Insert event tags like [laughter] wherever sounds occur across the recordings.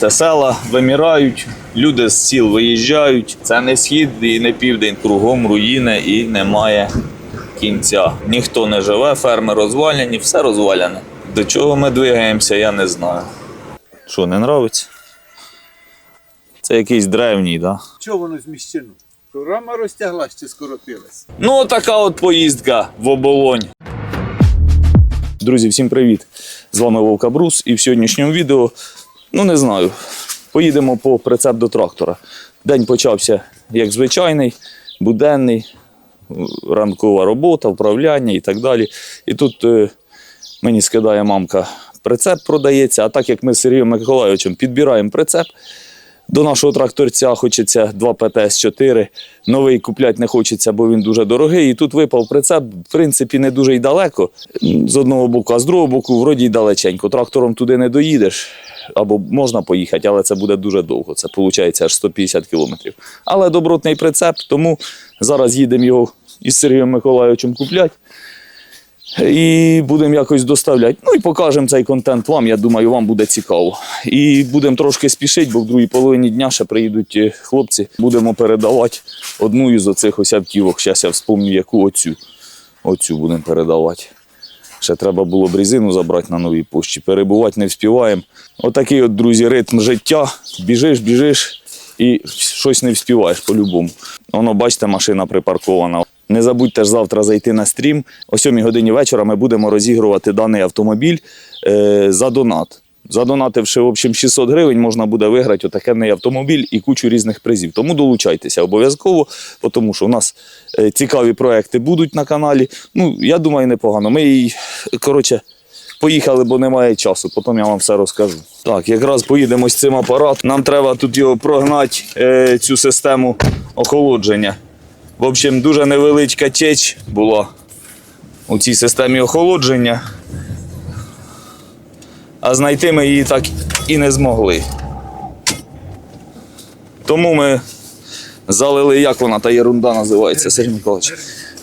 Це села вимирають, люди з сіл виїжджають. Це не схід і не південь, кругом руїни і немає кінця. Ніхто не живе, ферми розваляні, все розваляне. До чого ми двигаємося, я не знаю. Що, не нравиться? Це якийсь древній, так? Да? Чого воно зміщено? Рама розтяглась чи скоротилась? Ну, така от поїздка в оболонь. Друзі, всім привіт! З вами Вовка Брус, і в сьогоднішньому відео, ну не знаю, поїдемо по прицеп до трактора. День почався як звичайний, буденний, ранкова робота, вправляння і так далі. І тут е, мені скидає мамка, прицеп продається, а так як ми з Сергієм Миколайовичем підбираємо прицеп, до нашого тракторця хочеться 2 ПТС-4. Новий купляти не хочеться, бо він дуже дорогий. І тут випав прицеп, в принципі, не дуже й далеко. З одного боку, а з другого боку, вроді й далеченько. Трактором туди не доїдеш. Або можна поїхати, але це буде дуже довго. Це виходить аж 150 кілометрів. Але добротний прицеп, тому зараз їдемо його із Сергієм Миколайовичем купляти. І будемо якось доставляти. Ну і покажемо цей контент вам. Я думаю, вам буде цікаво. І будемо трошки спішити, бо в другій половині дня ще приїдуть е, хлопці. Будемо передавати одну із оцих ось автівок. Зараз я вспомню, яку оцю. Оцю будемо передавати. Ще треба було б резину забрати на новій пошті. Перебувати не вспіваємо. Отакий от, друзі, ритм життя. Біжиш, біжиш і щось не вспіваєш по-любому. Воно, бачите, машина припаркована. Не забудьте ж завтра зайти на стрім. О 7 годині вечора ми будемо розігрувати даний автомобіль е, за донат. Задонативши в общем 600 гривень, можна буде виграти отакенний автомобіль і кучу різних призів. Тому долучайтеся обов'язково, тому що у нас е, цікаві проекти будуть на каналі. Ну, я думаю, непогано. Ми їй, коротше, поїхали, бо немає часу. Потім я вам все розкажу. Так, якраз поїдемо з цим апаратом. Нам треба тут його прогнати, е, цю систему охолодження. В общем, дуже невеличка теч була у цій системі охолодження. А знайти ми її так і не змогли. Тому ми залили, як вона та єрунда називається, Сергій Миколаївич?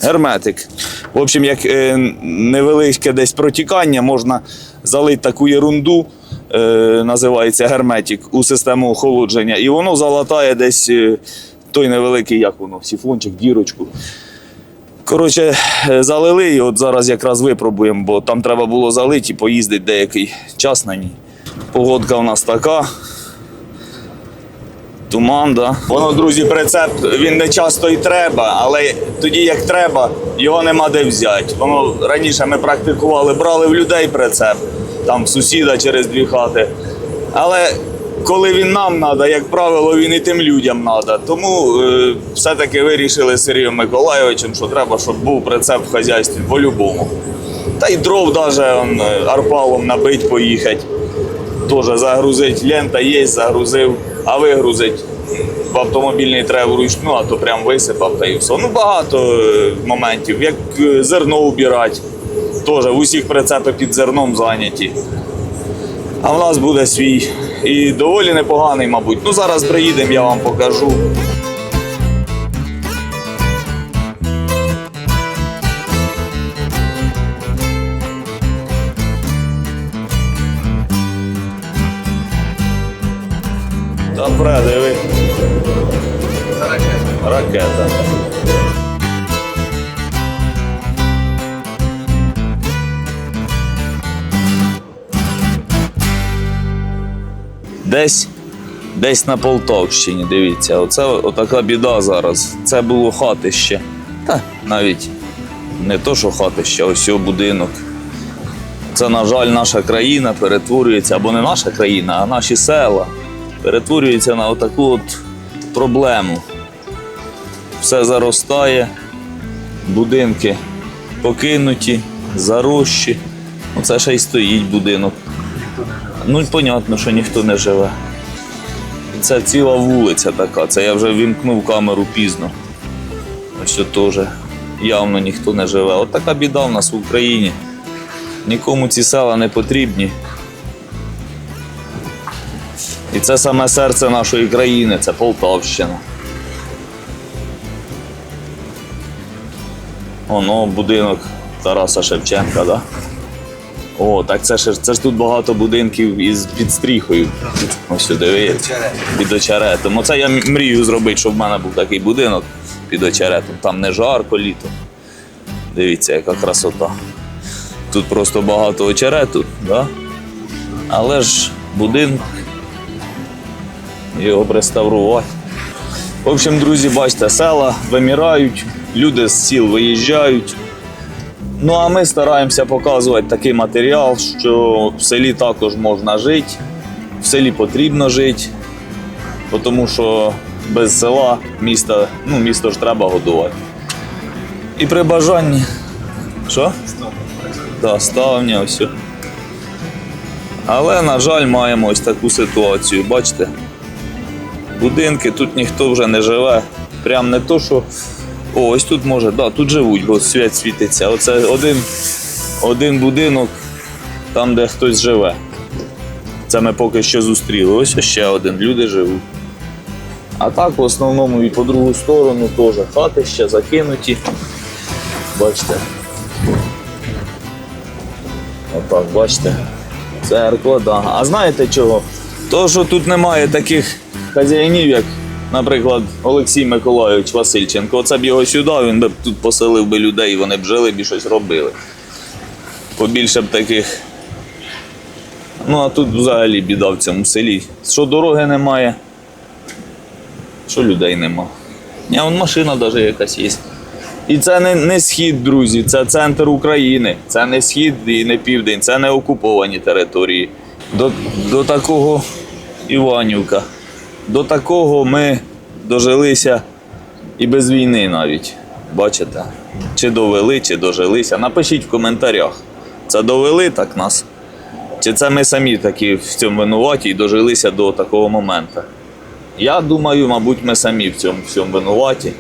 Герметик. В общем, як е, невеличке десь протікання, можна залити таку єрунду, е, називається герметик, у систему охолодження, і воно залатає десь е, той невеликий, як воно, сіфончик, дірочку. Коротше, е, залили і от зараз якраз випробуємо, бо там треба було залити і поїздити деякий час на ній. Погодка у нас така. Туман, да. Воно, друзі, прицеп він не часто і треба, але тоді як треба, його нема де взяти. Воно раніше ми практикували, брали в людей прицеп, там сусіда через дві хати. Але коли він нам треба, як правило, він і тим людям треба. Тому е, все-таки вирішили з Сергієм Миколайовичем, що треба, щоб був прицеп в хазяйстві по-любому. Та й дров навіть е, арпалом набить, поїхати. Теж загрузить, лента є, загрузив, а вигрузить в автомобільний треба вручну, а то прям висипав та і все. Ну багато е, моментів. Як е, зерно убирати, теж в усіх прицепи під зерном зайняті. А в нас буде свій. І доволі непоганий, мабуть. Ну зараз приїдемо, я вам покажу. Добре, диви. Ракета. Десь, десь на Полтавщині, дивіться, оце отака біда зараз. Це було хатище. Та навіть не то, що хатище, а ось будинок. Це, на жаль, наша країна перетворюється, або не наша країна, а наші села перетворюються на отаку от проблему. Все заростає, будинки покинуті, зарощі. Оце ще й стоїть будинок. Ну, і понятно, що ніхто не живе. Це ціла вулиця така. Це я вже вімкнув камеру пізно. Ось теж явно ніхто не живе. От така біда в нас в Україні. Нікому ці села не потрібні. І це саме серце нашої країни, це Полтавщина. Оно будинок Тараса Шевченка, да? О, так це ж це ж тут багато будинків із підстріхою. Ось сюди. Під очеретом. Оце я мрію зробити, щоб в мене був такий будинок під очеретом. Там не жарко літом. Дивіться, яка красота. Тут просто багато очерету, да? але ж будинок. Його реставрувати. В общем, друзі, бачите, села вимирають, люди з сіл виїжджають. Ну а ми стараємося показувати такий матеріал, що в селі також можна жити, в селі потрібно жити, тому що без села міста, ну, місто ж треба годувати. І при бажанні. Що? Так, ставня, ось. Але, на жаль, маємо ось таку ситуацію. Бачите? Будинки, тут ніхто вже не живе. Прям не то, що. Ось тут може, да, тут живуть, бо світ світиться. Оце один, один будинок, там, де хтось живе. Це ми поки що зустріли. Ось ще один, люди живуть. А так в основному і по другу сторону теж хати ще закинуті. Бачите. Отак, бачите. Церква, да. А знаєте чого? То, що тут немає таких хазяїнів, як, наприклад, Олексій Миколайович Васильченко. Оце б його сюди, він би тут поселив би людей, вони б жили б і щось робили. Побільше б таких. Ну, а тут взагалі біда в цьому селі. Що дороги немає, що людей нема. Ні, вон машина навіть якась є. І це не, не схід, друзі, це центр України. Це не схід і не південь, це не окуповані території. До, до такого Іванівка. До такого ми дожилися і без війни навіть. Бачите? Чи довели, чи дожилися. Напишіть в коментарях. Це довели так нас? Чи це ми самі такі в цьому винуваті і дожилися до такого моменту? Я думаю, мабуть, ми самі в цьому всьому винуваті.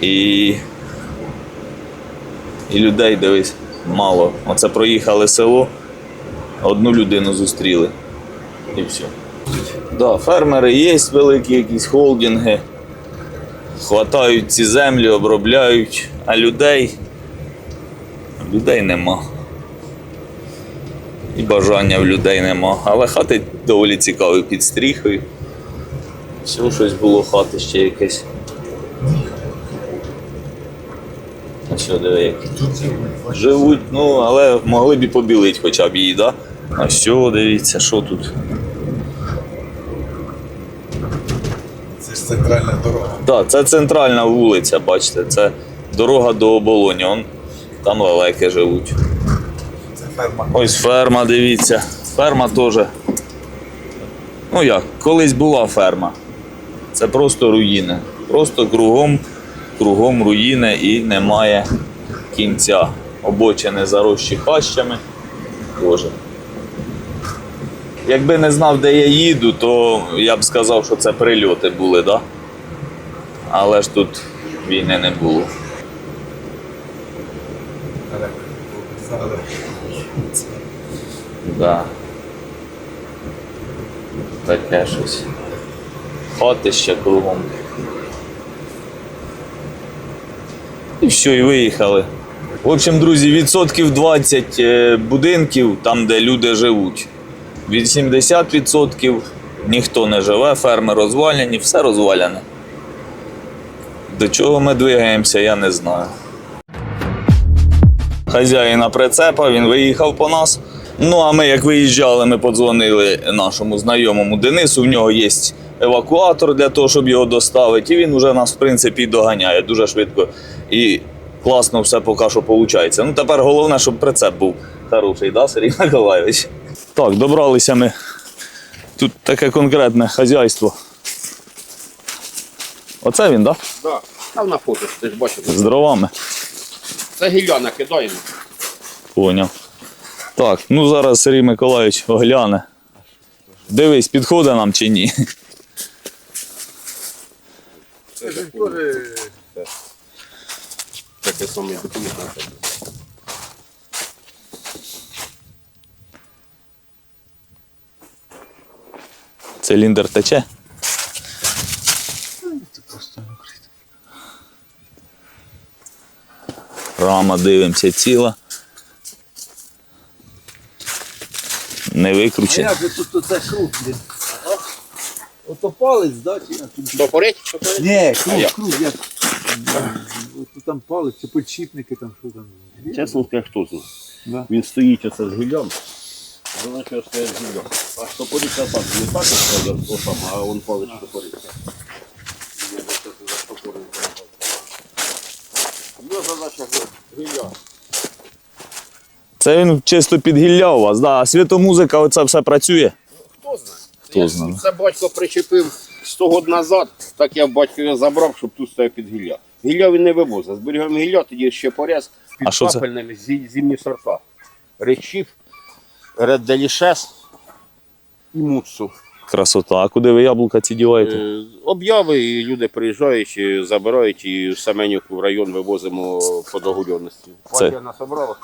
І, і людей дивись мало. Оце проїхали село, одну людину зустріли. І все. Да, фермери є великі якісь холдинги. Хватають ці землі, обробляють, а людей. Людей нема. І бажання в людей нема. Але хати доволі цікаві під стріхою. Всього щось було хати ще якесь. А що диви, як живуть, ну, але могли б і побілити хоча б її, да? А що, дивіться, що тут? Це ж центральна дорога. Так, це центральна вулиця, бачите, це дорога до оболоні. Он, там лелеки живуть. Це ферма. Ось ферма, дивіться. Ферма теж. Ну як, колись була ферма. Це просто руїни. Просто кругом, кругом руїни і немає кінця. Обочини зарощі хащами. Боже. Якби не знав, де я їду, то я б сказав, що це прильоти були, да? Але ж тут війни не було. Да. Таке щось. Хати ще кругом. І все, і виїхали. В общем, друзі, відсотків 20 е, будинків там, де люди живуть. 80% ніхто не живе, ферми розвалені, все розваляне. До чого ми двигаємося, я не знаю. Хазяїна прицепа, він виїхав по нас. Ну, а ми, як виїжджали, ми подзвонили нашому знайомому Денису. В нього є евакуатор для того, щоб його доставити. І він вже нас, в принципі, доганяє дуже швидко. І класно все поки що виходить. Ну, тепер головне, щоб прицеп був хороший, да, Сергій Миколайович? Так, добралися ми. Тут таке конкретне хазяйство. Оце він, так? Да? Да. Там на фото, ти ж бачив. З дровами. Це гілля накидаємо. Поняв. Так, ну зараз Сергій Миколаївич огляне. Дивись, підходить нам чи ні. Це ж теж Таке саме документ. Циліндр тече. Рама дивимося ціла. Не А викручений. як же тут оце круг, блін? Ото палець, да? чи як? Штопорить? Ні, круг, як? круг, як. Ото там палець, чи подшипники там, що там. Чесно скажу, хто знає. Да. Він стоїть оце з гіллям. Вона що стоїть з гіллям. А штопориться так, не так, як отам, а он задача гілля. Це він чисто під гілля у вас, да. а світомузика оце все працює. Хто знає? Хто знає? Це батько причепив 100 років назад, так я його забрав, щоб тут стояв під гілля. Гілля він не вивозив. Зберігаємо гілля, тоді ще порез під А що це? капельними зі- зимні сорта. Речів, Ред Делішес і Муцу. Красота. А куди ви яблука ці діваєте? Е, Обяви, і люди приїжджають, і забирають, і в Семенівку в район вивозимо по догульоності. Це- Я насобрала.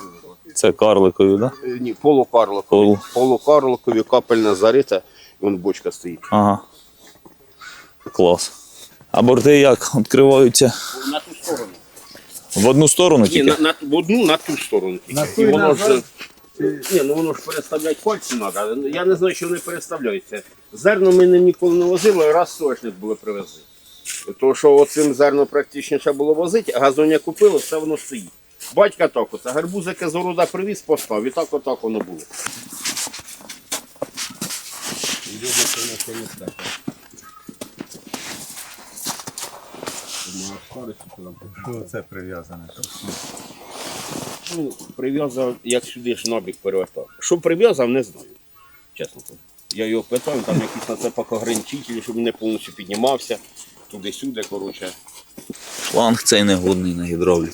Це карликові, да? Е, Ні, полукарликові. Полу. Полукарликові, капельна зарита, і вон бочка стоїть. Ага. Клас. А борти як відкриваються На ту сторону. в одну сторону Ні, тільки? на, на, в одну на ту сторону. тільки. На ту і і воно назад? Ні, ну воно ж переставляти пальці треба. Я не знаю, що вони переставляються. Зерно ми не ніколи не возили, раз сочник були привезли. Тому що оцим зерно практичніше було возити, а газоня купили, все воно стоїть. Батька так оце, гарбузики з города привіз, постав, і так отак воно було. Що це прив'язане? Ну, прив'язав, як сюди ж набік перевертав. Що прив'язав, не знаю. Чесно кажу. Я його питав, там якісь на це ограничителі, щоб він не повністю піднімався. Туди-сюди, коротше. Шланг цей негодний на гідравлі.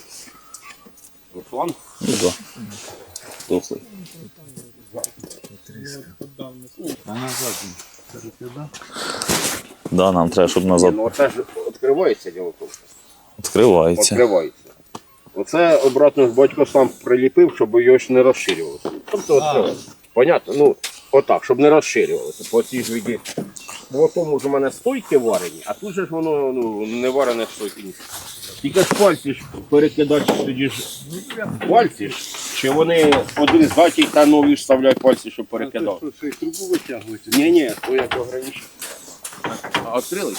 Руслан. Ну да. Дохлий. А назад він. Да, нам треба, щоб назад ну оце ж відкривається діло відкривається. Відкривається. Оце обратно батько сам приліпив, щоб його ж не розширювалося. Тобто відкривається. Понятно? Ну, отак, щоб не розширювалося. По цій ж віді. Бо в тому ж у мене стойки варені, а тут же ж воно ну, не варене стойки. Тільки ж пальці ж перекидати тоді ж пальці ж. Чи вони один здатні та нові ж вставляють пальці, щоб що, трубу витягуєте? Ні, ні, то як ограничено. А відкрили?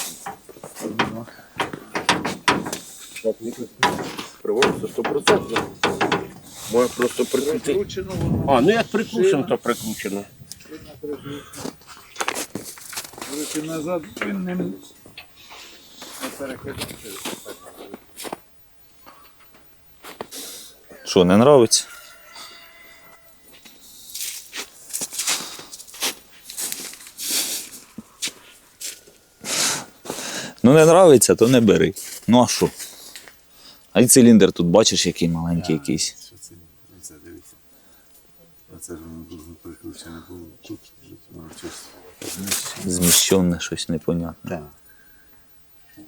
Приводиться 100%. Може просто прикрутити. Прикручено воно. А, ну як прикручено, то прикручено. Короче, назад він не... Що, не нравиться? Ну не нравиться, то не бери. Ну а що? А й циліндр тут бачиш, який маленький якийсь. Що це? Це дивіться. Оце ж воно дуже прикручене було. Тут воно чисто. Зміщене щось непонятне. Так.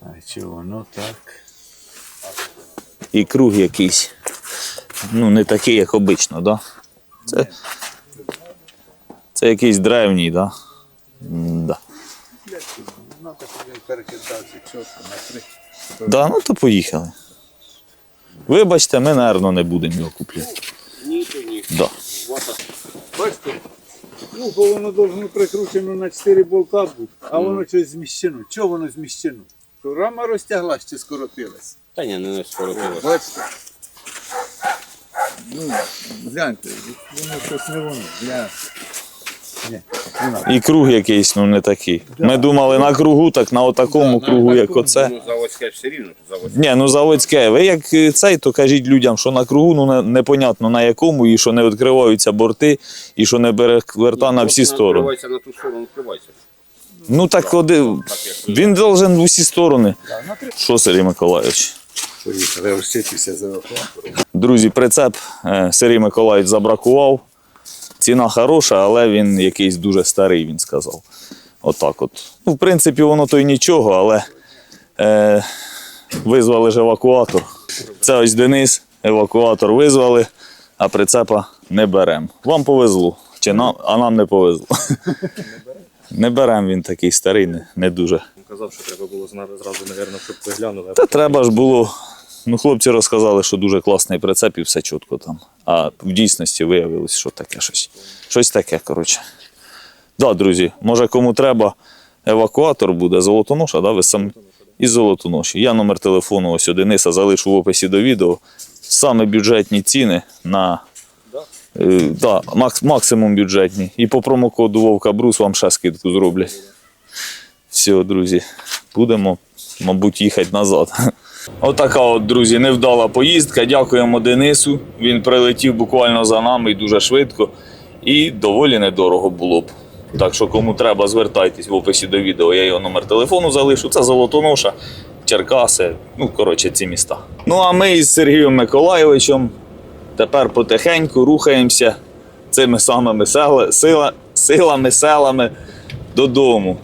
А чи воно так? І круг якийсь. Ну, не такий, як обично, да? Це, це якийсь древній, да? Да. Ну, так перекидався чітко на три. Да, ну то поїхали. Вибачте, ми, напевно, не будемо його купляти. Ні, то ні. Да. Бачите? Ну, бо воно должно прикручено на 4 болта бути, а воно щось зміщено. Чого воно зміщено? Що рама розтяглась чи скоротилась? Та ні, не скоротилося. Бачите? Ну, гляньте, воно щось не воно. Гляньте. І круг якийсь, ну не такий. Ми думали на кругу, так на отакому кругу, як оце. Ну, заводське все рівно, заводське. Ні, ну заводське. Ви як е, цей, то кажіть людям, що на кругу, ну не- непонятно на якому, і що не відкриваються борти, і що не переверта на всі сторони. Відкривається на ту сторону, відкривається. Ну так оди, Так, як він должен в усі сторони. Що, Сергій Миколайович? Поїхали, розчитися за евакуатором. Друзі, прицеп е, Сергій Миколаївич забракував. Ціна хороша, але він якийсь дуже старий, він сказав. Отак от. Ну, в принципі, воно то й нічого, але е, визвали ж евакуатор. Це ось Денис, евакуатор визвали, а прицепа не беремо. Вам повезло, чи нам, а нам не повезло. [laughs] Не беремо він такий старий, не, не дуже. Казав, що треба було зразу, мабуть, щоб приглянули. Та треба ж було Ну, хлопці розказали, що дуже класний прицеп і все чітко там. А в дійсності виявилось, що таке щось. Щось таке, коротше. Да, друзі, може кому треба евакуатор буде, золотоноша, да? ви сам із золотоноші. Я номер телефону ось у Дениса залишу в описі до відео. Саме бюджетні ціни на е, да, макс, максимум бюджетні. І по промокоду Вовка Брус вам ще скидку зроблять. Все, друзі, будемо, мабуть, їхати назад. Отака от, друзі, невдала поїздка. Дякуємо Денису. Він прилетів буквально за нами дуже швидко. І доволі недорого було б. Так що, кому треба, звертайтесь в описі до відео. Я його номер телефону залишу. Це Золотоноша, Черкаси, ну, коротше, ці міста. Ну а ми із Сергієм Миколайовичем тепер потихеньку рухаємося цими самими села, сила, силами, селами додому.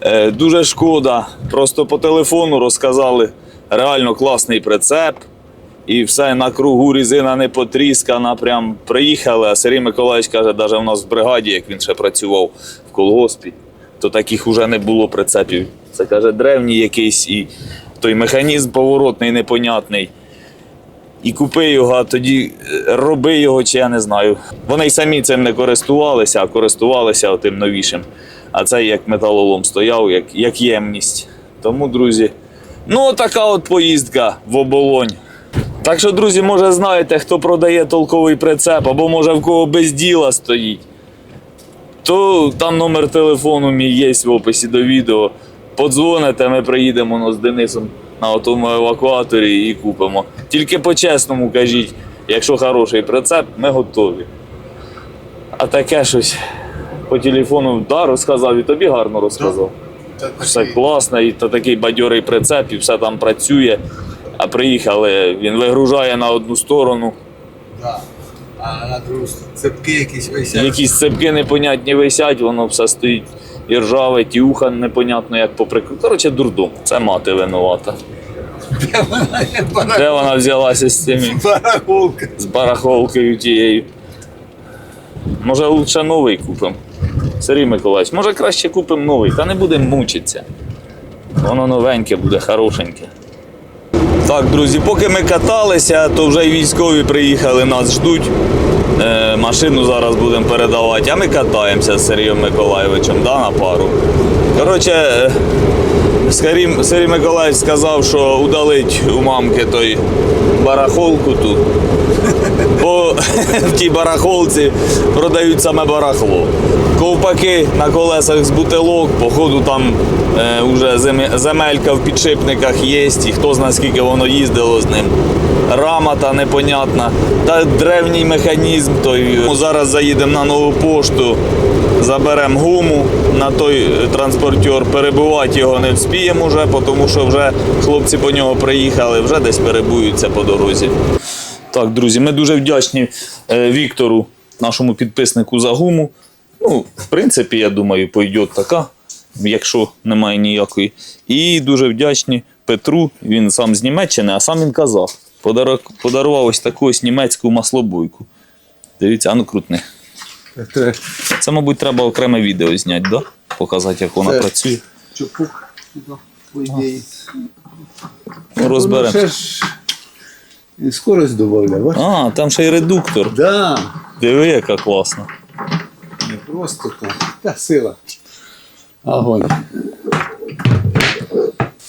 Е, дуже шкода. Просто по телефону розказали реально класний прицеп. І все на кругу різина не потріскана. Прям приїхали. А Сергій Миколаївич каже, навіть у нас в бригаді, як він ще працював в колгоспі, то таких уже не було прицепів. Це каже, древній якийсь і той механізм поворотний, непонятний. І купи його, а тоді е, роби його, чи я не знаю. Вони й самі цим не користувалися, а користувалися тим новішим. А це як металолом стояв, як, як ємність. Тому, друзі, ну така от поїздка в оболонь. Так що, друзі, може знаєте, хто продає толковий прицеп, або може в кого без діла стоїть. То там номер телефону мій є в описі до відео. Подзвоните, ми приїдемо ну, з Денисом на тому евакуаторі і купимо. Тільки по-чесному кажіть, якщо хороший прицеп, ми готові. А таке щось по телефону да, розказав і тобі гарно розказав. Все класно, і то такий бадьорий прицеп, і все там працює. А приїхали, він вигружає на одну сторону. Да. А на другу цепки якісь висять. Якісь цепки непонятні висять, воно все стоїть і ржаве, ті уха непонятно як поприкрути. Коротше, дурдом. Це мати винувата. Де вона взялася з цими Барахолка. з барахолкою тією? Може, лучше новий купимо. Сергій Миколаївич, може краще купимо новий, та не будемо мучитися. Воно новеньке буде, хорошеньке. Так, друзі, поки ми каталися, то вже й військові приїхали, нас ждуть. Е, машину зараз будемо передавати, а ми катаємося з Сергієм Миколаєвичем да, на пару. Коротше, е, Сергій, Миколаївич сказав, що удалить у мамки той барахолку тут. Бо [laughs] в тій барахолці продають саме барахло. Ковпаки на колесах з бутилок, походу там е, вже земелька в підшипниках є, і хто знає скільки воно їздило з ним. Рама та непонятна. Та древній механізм. Той. Зараз заїдемо на нову пошту, заберемо гуму на той транспортер. Перебувати його не вспіємо вже, тому що вже хлопці по нього приїхали, вже десь перебуються по дорозі. Так, друзі, ми дуже вдячні е, Віктору, нашому підписнику за гуму. Ну, в принципі, я думаю, пойде така, якщо немає ніякої. І дуже вдячні Петру, він сам з Німеччини, а сам він казав. Подарок, подарував ось таку ось німецьку маслобойку. Дивіться, а ну крутне. Це, мабуть, треба окреме відео зняти, да? показати, як вона Це- працює. Чупук, по ідеї. Ну, розберемо. І скорость додає. А, там ще й редуктор. Да. Диви, яка класна. Не просто так. Та сила. Огонь.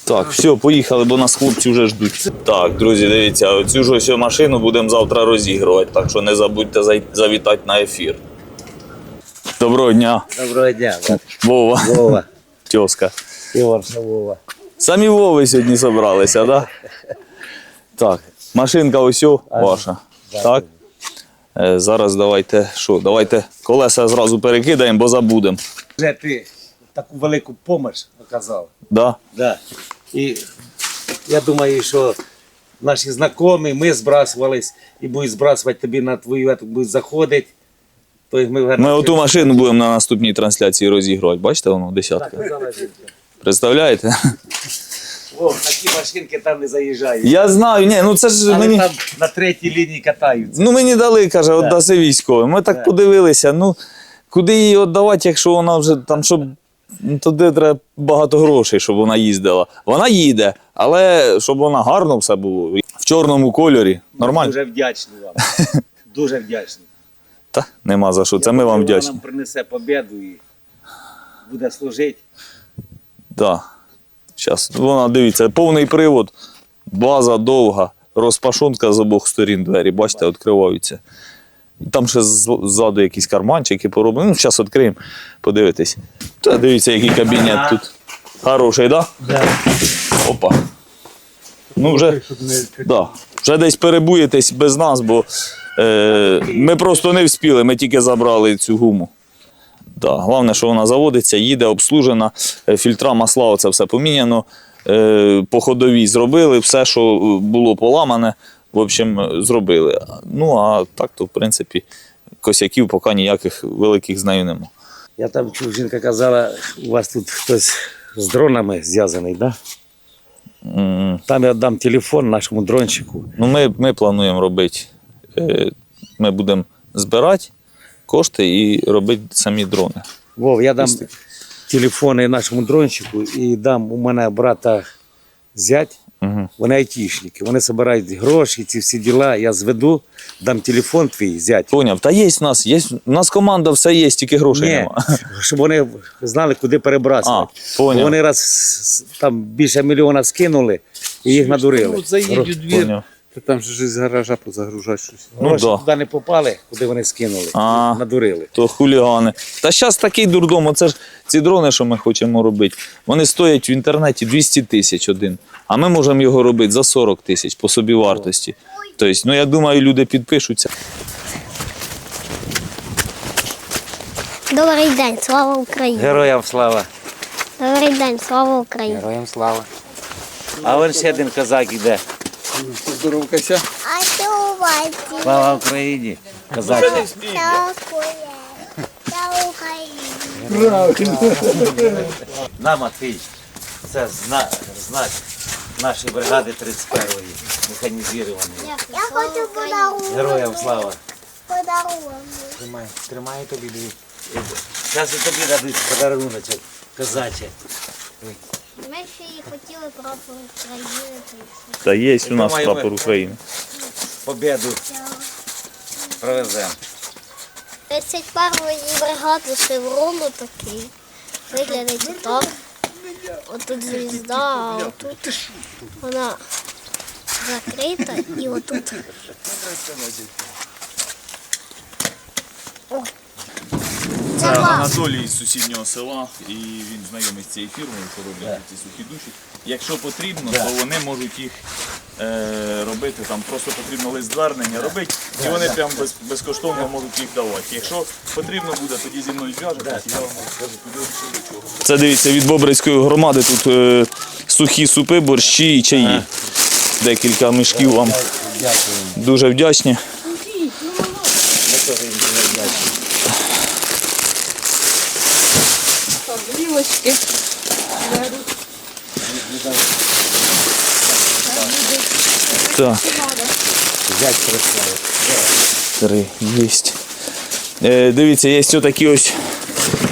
Так, все, поїхали, бо нас хлопці вже ждуть. Так, друзі, дивіться, оцю ж ось машину будемо завтра розігрувати, так що не забудьте завітати на ефір. Доброго дня, Доброго дня, брат. Вова, Вова. [laughs] тьоска. Ігор Вова. Самі Вови сьогодні зібралися, так? Да? Так, машинка ось ваша. Так. Е, зараз давайте, що, давайте колеса зразу перекидаємо, бо забудемо. Вже ти таку велику помощь оказав. Да? Да. І я думаю, що наші знайомі, ми збрасувались і будуть збрасувати тобі на твою ету, будуть заходити. То й ми, Ми оту машину будемо на наступній трансляції розігрувати. Бачите, воно десятка. Представляєте? О, такі машинки там не заїжджають. Я знаю, ні, ну це ж Але мені. там на третій лінії катаються. Ну мені дали, каже, віддаси військовим. Ми так подивилися, ну куди її віддавати, якщо вона вже там, щоб ну, туди треба багато грошей, щоб вона їздила. Вона їде, але щоб вона гарно все було. в чорному кольорі. Нормально? Дуже вдячний вам. [laughs] Дуже вдячний. Та нема за що. Це ми вам Вона вдячні. нам принесе победу і буде служити. Да. Зараз, вона дивіться, повний привод, база довга, розпашонка з обох сторін двері, бачите, відкриваються. Там ще ззаду якісь карманчики пороблені. Ну, зараз відкриємо, подивитись. Та дивіться, який кабінет тут. Хороший, так? Да? Опа. Ну, вже, да. вже десь перебуєтесь без нас, бо е, ми просто не вспіли, ми тільки забрали цю гуму. Да. Головне, що вона заводиться, їде, обслужена, е, фільтра, масла, це все поміняно. Е, По ходовій зробили, все, що е, було поламане, в общем, зробили. Ну, а так, то, в принципі, косяків поки ніяких великих з нею нема. Я там чув, жінка казала, у вас тут хтось з дронами зв'язаний, да? Там я дам телефон нашому дрончику. Ну, ми, ми плануємо робити. Ми будемо збирати кошти і робити самі дрони. Вов, я дам телефони нашому дрончику і дам у мене брата зять. Угу. Вони айтішники, вони збирають гроші, ці всі діла. Я зведу, дам телефон твій зять. Поняв, та є в нас, є, в нас команда все є, тільки грошей Ні, нема. [laughs] щоб вони знали, куди перебрасувати. А, поняв. Вони раз там більше мільйона скинули і їх надурили. Ну, заїдь у двір, Поняв. То там же ж з гаража позагружати щось. Ну, Гроші да. туди не попали, куди вони скинули. А. Надурили. То хулігани. Та зараз такий дурдом, оце ж ці дрони, що ми хочемо робити, вони стоять в інтернеті 200 тисяч один. А ми можемо його робити за 40 тисяч по собі вартості. Тобто, ну я думаю, люди підпишуться. Добрий день, слава Україні! Героям слава. Добрий день, слава Україні! Героям слава. А вон ще один козак іде. Поздоровкайся. А що бачите? Слава Україні. Слава Україні! На, Матвій. Це зна, знак нашої бригади 31-ї, механізованої. Я хочу подарунок. Героям слава. Подарунок. Тримай, тримай тобі. Зараз тобі дадуть подаруночок, козаче. Ми ще і хотіли прапор України. Та є у нас Думаю, ми- прапор України. Победу привеземо. 31-ї бригади шеврону такий. Виглядить так. Отут звізда, а отут вона закрита і отут. О. Це. Анатолій з сусіднього села, і він знайомий з цією фірмою, що роблять ці сухі душі. Якщо потрібно, то вони можуть їх е, робити. Там просто потрібно лист звернення робити, і вони прям без, безкоштовно можуть їх давати. Якщо потрібно буде, тоді зі мною зв'яжетесь, я вам розкажу, куди що до чого. Це дивіться від Бобрицької громади. Тут е, сухі супи, борщі і чаї. Декілька мішків вам. Дуже вдячні. Грілочки. Так. Зять прислав. Три єсть. Е, дивіться, є ось такі ось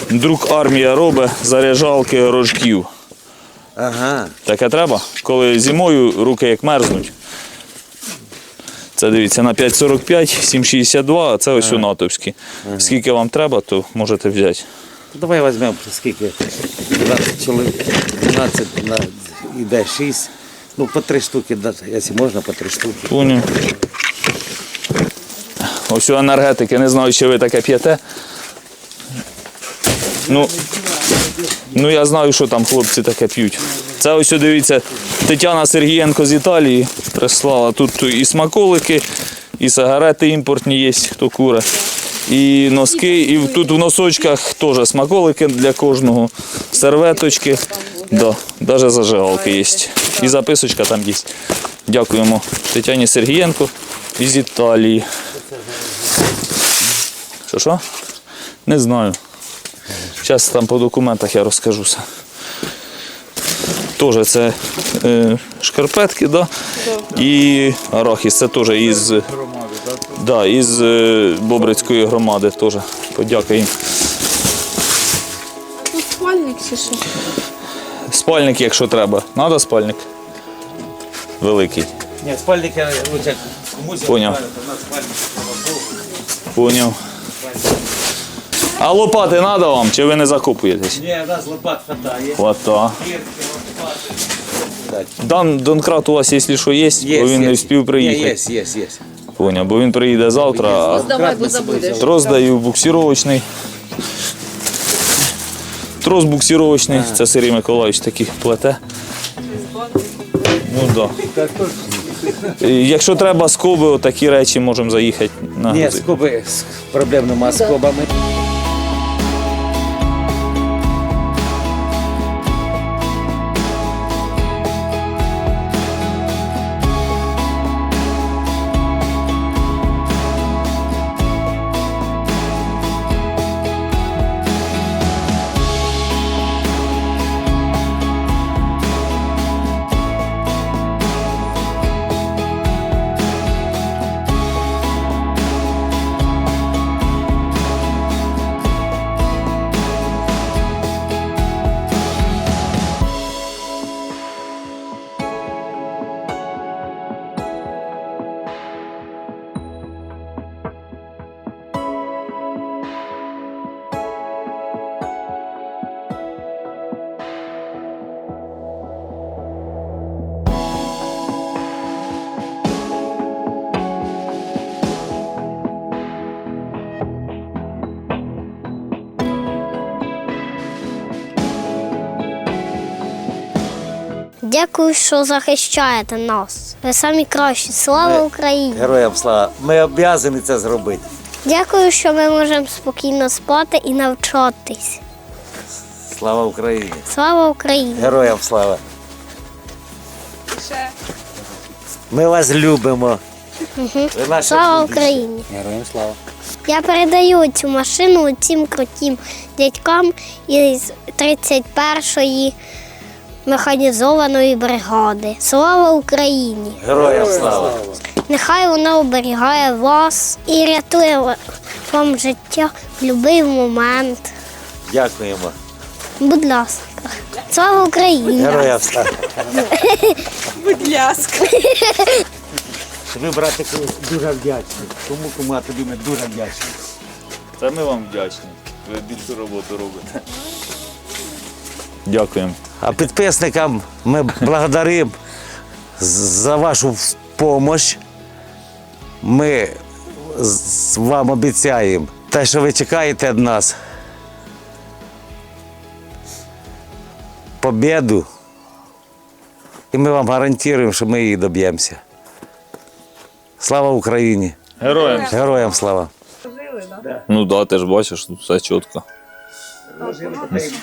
друг армія робить заряджалки рожків. Ага. Таке треба, коли зимою руки як мерзнуть. Це дивіться на 5,45, 7,62, а це ось у натовські. Скільки вам треба, то можете взяти. Давай візьмемо скільки? 12 чоловік, 12 на іде 6. Ну, по три штуки, якщо можна, по три штуки. Поняв. Ось у енергетики, не знаю, чи ви таке п'єте. Ну, ну я знаю, що там хлопці таке п'ють. Це ось дивіться, Тетяна Сергієнко з Італії прислала. Тут і смаколики, і сигарети імпортні є, хто куре. І носки, і тут в носочках теж смаколики для кожного, серветочки, навіть зажигалки є. І записочка там є. Дякуємо Тетяні Сергієнко із Італії. Що що? Не знаю. Зараз там по документах я розкажу все. Теж це е, шкарпетки, да? і арахіс. Це теж із, да, із е, Бобрицької громади. Теж. Подяка їм. Тут спальник чи що? Спальник, якщо треба. Надо спальник? Великий. Ні, спальники лучше комусь Поняв. оставити, у нас спальники. Поняв. А лопати треба вам, чи ви не закупуєтесь? Ні, у нас лопат хватає. Кірки. Дан Донкрат у вас, якщо що є, бо він не встиг приїхати. Є, є, є. Поняв, бо він приїде завтра, а Давай, бо забудеш. трос даю буксировочний. Трос буксировочний, це Сергій Миколаївич такий плете. Ну так. Да. Якщо треба скоби, отакі речі можемо заїхати на Ні, грузи. скоби, з- проблем нема з скобами. Дякую, що захищаєте нас. Ви самі кращі. Слава Україні! Героям слава. Ми обов'язані це зробити. Дякую, що ми можемо спокійно спати і навчатись. Слава Україні. Слава Україні! Героям слава. Ми вас любимо. Ви Слава. Україні! Героям слава. Я передаю цю машину цим крутим дядькам із 31-ї механізованої бригади. Слава Україні! Героям слава. Нехай вона оберігає вас і рятує вам життя в будь-який момент. Дякуємо. Будь ласка. Слава Україні! Героям слава. Будь ласка. Ви, братику, дуже вдячні. Кому кому, тобі ми дуже вдячні. Та ми вам вдячні. Ви більшу роботу робите. Дякуємо. А підписникам ми благодаримо за вашу допомогу. Ми вам обіцяємо те, що ви чекаєте від нас. Побіду. І ми вам гарантуємо, що ми її доб'ємося. Слава Україні! Героям. Героям слава! Ну да, ти ж бачиш, тут все чітко.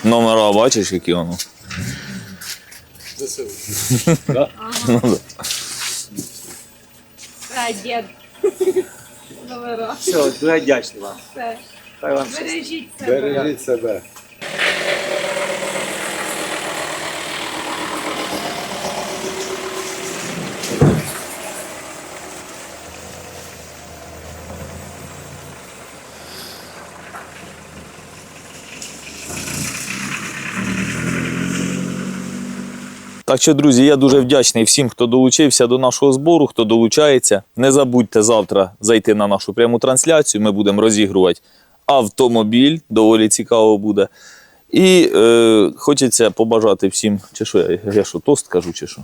Номера бачиш, які воно. А, дід. Номера. Все, дуже дячний вам. Все. Вам Бережіть себе. Бережіть себе. Так що, друзі, я дуже вдячний всім, хто долучився до нашого збору, хто долучається. Не забудьте завтра зайти на нашу пряму трансляцію. Ми будемо розігрувати автомобіль, доволі цікаво буде. І е, хочеться побажати всім, чи що я, я що, тост кажу, чи що.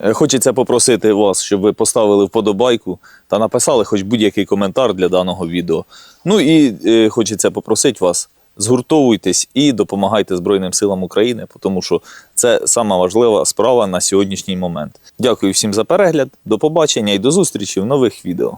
Е, Хочеться попросити вас, щоб ви поставили вподобайку та написали хоч будь-який коментар для даного відео. Ну і е, хочеться попросити вас, згуртовуйтесь і допомагайте Збройним силам України, тому що це сама важлива справа на сьогоднішній момент. Дякую всім за перегляд, до побачення і до зустрічі в нових відео.